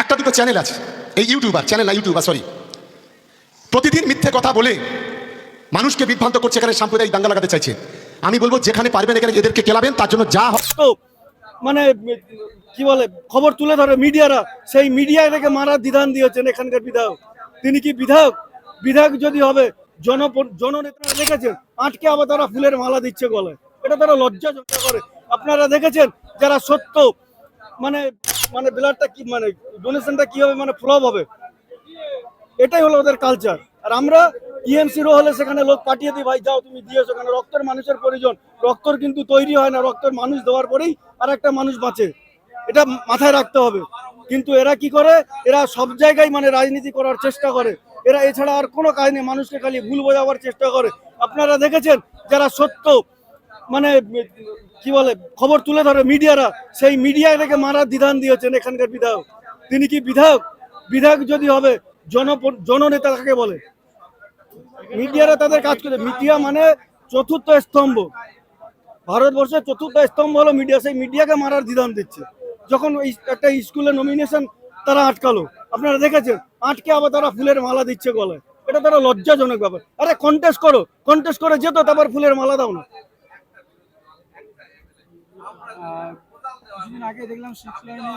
একটা দুটো চ্যানেল আছে। এই ইউটিউবার চ্যানেল না ইউটিউবার সরি প্রতিদিন মিথ্যে কথা বলে মানুষকে বিভ্রান্ত করছে এখানে সাম্প্রদায়িক দাঙ্গা লাগাতে চাইছে। আমি বলব, যেখানে পারবেন, এখানে এদেরকে কেলাবেন, তার জন্য যা মানে কি বলে, খবর তুলে ধরে মিডিয়ারা। সেই মিডিয়া এটাকে মারার বিধান দিয়েছেন এখানকার বিধায়ক। তিনি কি বিধায়ক? বিধায়ক যদি হবে জন জননেতারা দেখেছেন, আটকে আবার তারা ফুলের মালা দিচ্ছে গলায়। এটা তারা লজ্জা করে। আপনারা দেখেছেন, যারা সত্য মানে মানে ব্লাডটা কি মানে ডোনেশনটা কি হবে মানে ফ্লপ হবে? এটাই হলো ওদের কালচার আর আমরা টিএমসি রো হলে সেখানে লোক পাঠিয়ে দিই, ভাই, যাও, তুমি দিয়েছ কেন? রক্তের মানুষের প্রয়োজন। রক্তর কিন্তু তৈরি হয় না, রক্তের মানুষ দেওয়ার পরেই আর একটা মানুষ বাঁচে। এটা মাথায় রাখতে হবে। কিন্তু এরা কি করে? এরা সব জায়গায় মানে রাজনীতি করার চেষ্টা করে। এরা এছাড়া আর কোনো কাজ নেই। মানুষকে খালি ভুল বোঝাবার চেষ্টা করে। আপনারা দেখেছেন, যারা সত্য মানে কি বলে, খবর তুলে ধরে মিডিয়ারা। সেই মিডিয়া এটাকে মারার বিধান দিয়েছেন এখানকার বিধায়ক। তিনি কি বিধায়ক? বিধায়ক যদি হবে জন জননেতা কাকে বলে? মিডিয়ারা তাদের কাজ করে। মিডিয়া মানে চতুর্থ স্তম্ভ। ভারতবর্ষের চতুর্থ স্তম্ভ হলো মিডিয়া। সেই মিডিয়াকে মারার বিধান দিচ্ছে। যখন একটা স্কুলে নমিনেশন তারা আটকালো। আপনারা দেখেছেন? আটকে আবার তারা ফুলের মালা দিচ্ছে গলায়। এটা তারা লজ্জাজনক ব্যাপার। আরে কন্টেস্ট করো। কন্টেস্ট করে যেত, তারপর ফুলের মালা দাও না। কিছুদিন আগে দেখলাম সিক্স লাইনে